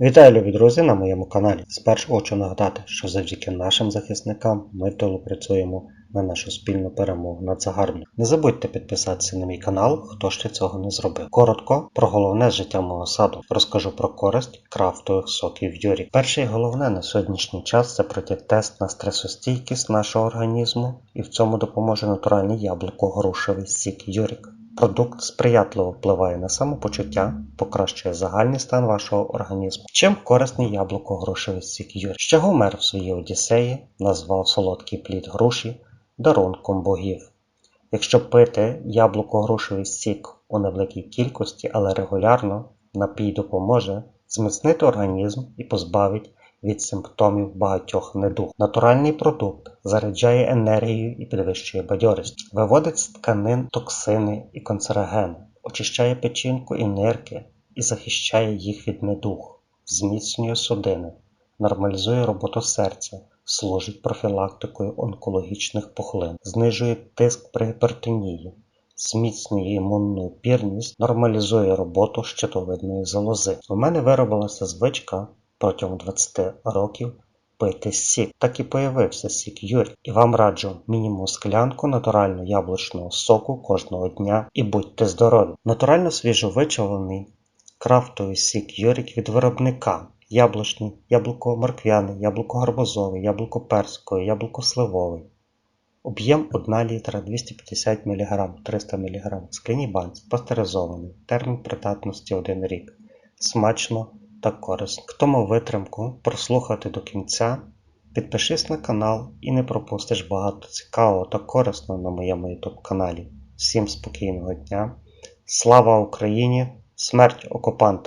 Вітаю, любі друзі, на моєму каналі. Спершу хочу нагадати, що завдяки нашим захисникам ми в працюємо на нашу спільну перемогу над загарбником. Не забудьте підписатися на мій канал, хто ще цього не зробив. Коротко про головне з життя мого саду. Розкажу про користь крафтових соків Юрі. Перше і головне на сьогоднішній час це пройти тест на стресостійкість нашого організму, і в цьому допоможе натуральне яблуко грушевий сік Юрік. Продукт сприятливо впливає на самопочуття, покращує загальний стан вашого організму. Чим корисний яблуко грушевий сік Юрій? Ще Гомер в своїй Одіссеї назвав солодкий плід груші дарунком богів. Якщо пити яблуко грушевий сік у невеликій кількості, але регулярно, напій допоможе зміцнити організм і позбавить від симптомів багатьох недуг. Натуральний продукт заряджає енергією і підвищує бадьорість, виводить з тканин токсини і канцерогени, очищає печінку і нирки і захищає їх від недуг, зміцнює судини, нормалізує роботу серця, служить профілактикою онкологічних пухлин, знижує тиск при гіпертонії, зміцнює імунну опірність, нормалізує роботу щитовидної залози. У мене виробилася звичка протягом 20 років пити сік. Так і появився сік Юрій. І вам раджу мінімум склянку натурально яблучного соку кожного дня і будьте здорові. Натурально свіжовичавлений крафтовий сік Юрік від виробника. Яблучний, яблуко-морквяний, яблуко-гарбузовий, яблуко-персиковий, яблуко-сливовий. Об'єм 1 літра 250 мг, 300 мг, скляні банці, пастеризований, термін придатності 1 рік. Смачно та корисно. Хто мав витримку прослухати до кінця, підпишись на канал і не пропустиш багато цікавого та корисного на моєму YouTube каналі. Всім спокійного дня! Слава Україні! Смерть окупантам!